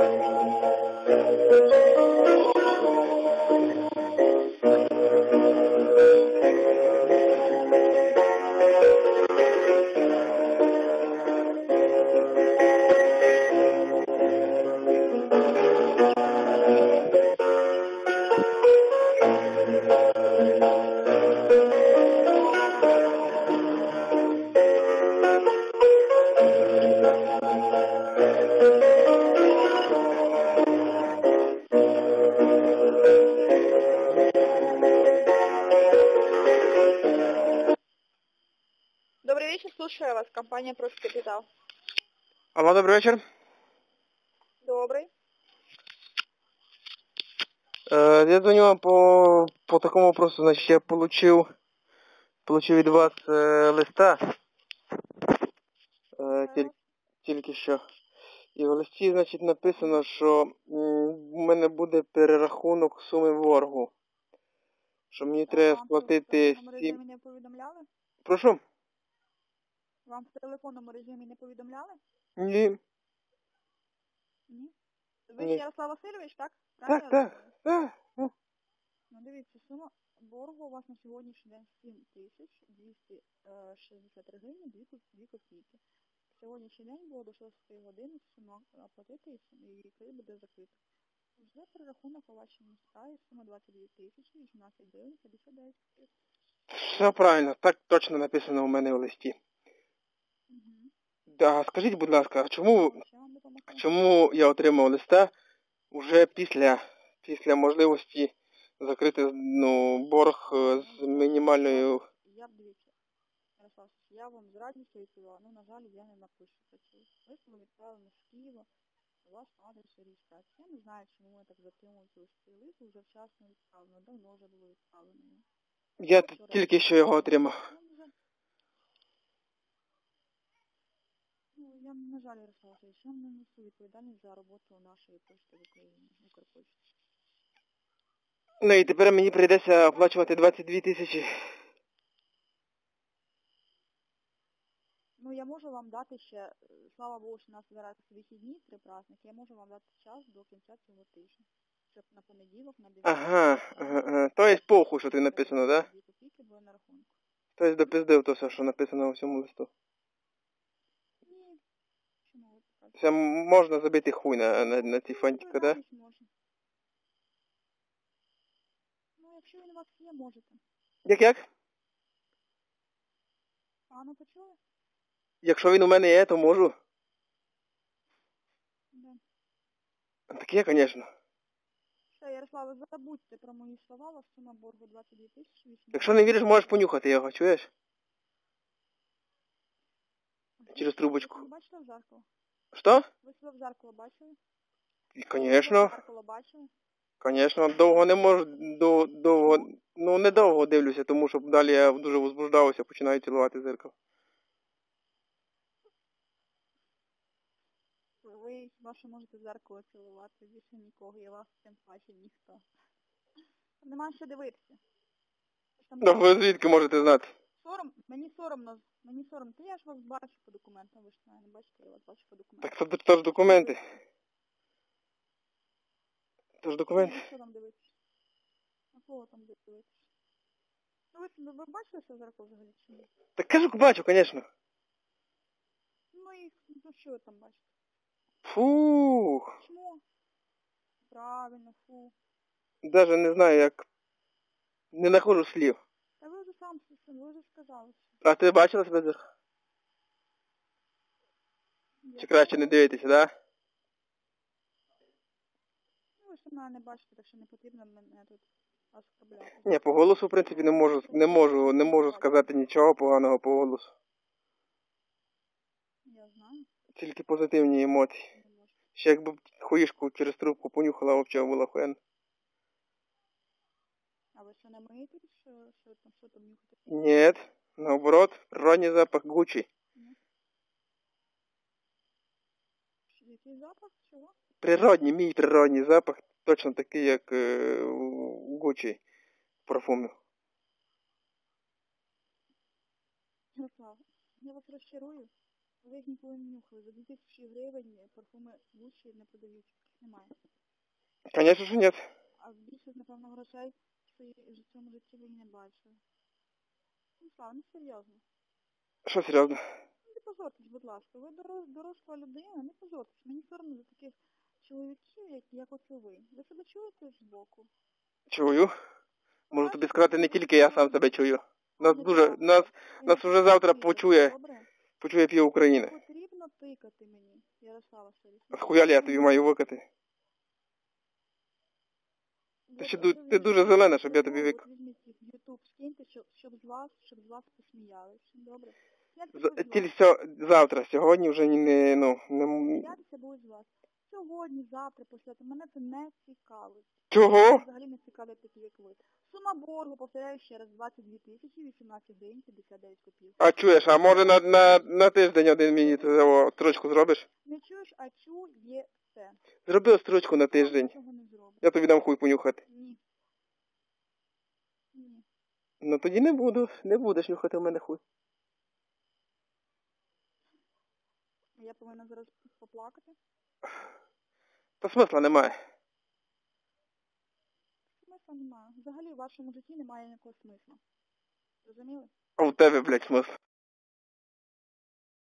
Thank you. Добрый вечер, слушаю вас, компания Профи Капитал. Алло, добрий вечір. Добрый. Е, я дзвоню вам по, по такому вопросу, значить, я получив, получив від вас е, листа. Е, тіль, тільки що. І в листі, значить, написано, що в мене буде перерахунок суми боргу. Що мені треба сплатити телефонному 7... режимі повідомляли? Прошу? Вам в телефонному режимі не повідомляли? Ні. Ні. Ви Ні. Ярослав Васильович, так? Так, так. так. ну. Ну дивіться, сума боргу у вас на сьогоднішній день 7263 гривні 2 копійки. Сьогоднішній день було до 6 години сума оплатити і кредит буде закрито. Вже перерахунок у вашому справі сума 22 тисячі 18 гривень 59 копійок. Все правильно, так точно написано у мене в листі. Угу. Скажіть, будь ласка, а чому? Чому я отримав листа вже після, після можливості закрити ну, борг е, з мінімальною. Я б дивіться, Ярослав, я вам з радістю відповіла, ну, на жаль, я не напишу такі. Лист ми відправлено з Києва, у вас адрес реєстрації. Я не знаю, чому ви так затримуєте листи. Лист вже вчасно відправлено, давно вже було відправлено. Я тільки що його отримав. Ну, вже- Ну, я, на жаль, Ярослав не несу відповідальність за роботу нашої пошти в Україні, Укрпошти. Ну і тепер мені прийдеться оплачувати 22 тисячі. Ну, я можу вам дати ще, е, слава Богу, що у нас зараз вихідні, три праздники, я можу вам дати час до кінця цього тижня. Щоб на понеділок, на 9 Ага, ага, ага. То є похуй, що ти написано, да? Були на. Тобто допиздив то все, що написано у всьому листу. Ні. Чому ви так кажете? Це можна забити хуй на, на, на ці Ну, фантики, да? Ну, якщо він у вас є, можете. Як як? Пану почули? Якщо він у мене є, то можу. Да. Так є, звісно. Все, Ярославе, забудьте про мої слова, вас сума боргу 22 тисячі Якщо не віриш, можеш понюхати його, чуєш? через трубочку. Бачите в зеркало? Що? Ви себе в зеркало бачили? Звісно. Звісно, довго не можу, до, довго, ну недовго дивлюся, тому що далі я дуже возбуждався, починаю цілувати зеркало. Ви хіба що можете зеркало цілувати, більше нікого, я вас тим паче ніхто. Нема що дивитися. Ви там Ну, ви звідки можете знати? Сором, мені соромно, мені соромно. Та я ж вас бачу по документам, ви ж не бачите, я вас бачу по документам. Так це, це ж документи. Це ж документи. Що там дивитися? На кого там дивитися? Ну ви, ви, бачили це зеркало взагалі чи ні? Так кажу, бачу, звісно. Ну і ну що ви там бачите? Фух. Чмо? Правильно, фу. Даже не знаю, як. Не знаходжу слів. Та ви вже сам ви вже сказали. А ти бачила себе зеркало? Чи краще не дивитися, да? Ну, ви ж мене не бачите, так що не потрібно мене тут оскорбляти. Ні, по голосу, в принципі, не можу, не можу, не можу сказати нічого поганого по голосу. Я знаю, Тільки позитивні емоції. Ще якби хуїшку через трубку понюхала, взагалі була хуєн. А ви що не миєтесь? Що, що там, що там нюхати? Ні, наоборот, природній запах Гучі. Що, Який запах? Чого? Природній, мій природній запах, точно такий, як е, у Гучі парфумів. Ярослав, я вас розчарую. Ви їх ніколи не нюхали. За 2000 гривень парфуми лучше не продають. Їх немає. Конечно ж ні. А більше, напевно, грошей в цьому житті ви не бачили. Ну, Слава, ну серйозно. Що серйозно? Ну, Не позорьтесь, будь ласка. Ви дорос, доросла людина, не позорьтесь. Мені соромно за таких чоловіків, як, як оце ви. Ви себе чуєте збоку? Чую. Можу тобі сказати, не тільки я сам себе чую. Нас Не дуже, нас, нас уже завтра почує, Добре? почує пів України. Потрібно тикати мені, Ярослава А Сергійовна. хуя я тобі маю викати? Ти ще ду- ти дуже зелена, щоб я тобі вик- Ютуб, скиньте, щоб, щоб з вас, щоб з вас посміялися. Добре? Це з Тільки вас? завтра, сьогодні вже не, ну, не... м- Сміятися будуть з вас. Сьогодні, завтра, після. Мене це не цікавить. Чого? Взагалі не цікавлять такі, як ви. Сума боргу, повторяю ще раз, 22 тисячі 18 гривень 59 копійок. А чуєш, а може на, на, на тиждень один мені це, о, строчку зробиш? Не чуєш, а чує це. Зроби строчку на тиждень. Цього не зроблю. Я тобі дам хуй понюхати. Ні. Ні. Ну тоді не буду, не будеш нюхати в мене хуй. Я повинна зараз поплакати. Та смисла немає. Смисла немає. Взагалі в вашому житті немає ніякого смислу. Розуміли? А у тебе, блядь, смисл.